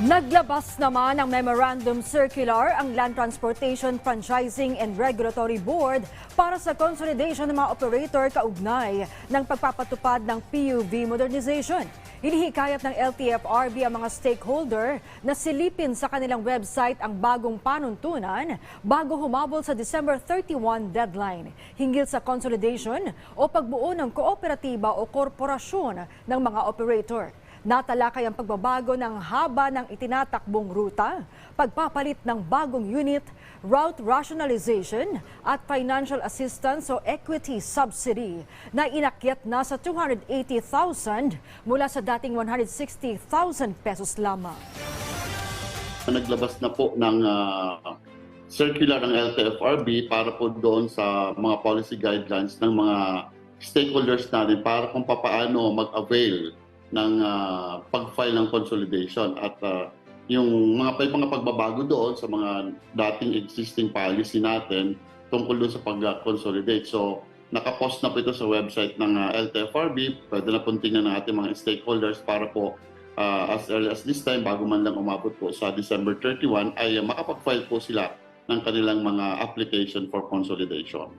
Naglabas naman ng memorandum circular ang Land Transportation Franchising and Regulatory Board para sa consolidation ng mga operator kaugnay ng pagpapatupad ng PUV modernization. Hinihikayat ng LTFRB ang mga stakeholder na silipin sa kanilang website ang bagong panuntunan bago humabol sa December 31 deadline hinggil sa consolidation o pagbuo ng kooperatiba o korporasyon ng mga operator. Natalakay ang pagbabago ng haba ng itinatakbong ruta, pagpapalit ng bagong unit, route rationalization at financial assistance o equity subsidy na inakyat na sa 280,000 mula sa dating 160,000 pesos lamang. naglabas na po ng ah, circular ng LTFRB para po doon sa mga policy guidelines ng mga stakeholders natin para kung papaano mag-avail ng ah, pag-file ng consolidation at ah, yung mga may mga pagbabago doon sa mga dating existing policy natin tungkol doon sa pag-consolidate. So, nakapost na po ito sa website ng ah, LTFRB. Pwede na pong tingnan ng ating mga stakeholders para po uh, as early as this time, bago man lang umabot po sa December 31, ay uh, makapag-file po sila ng kanilang mga application for consolidation.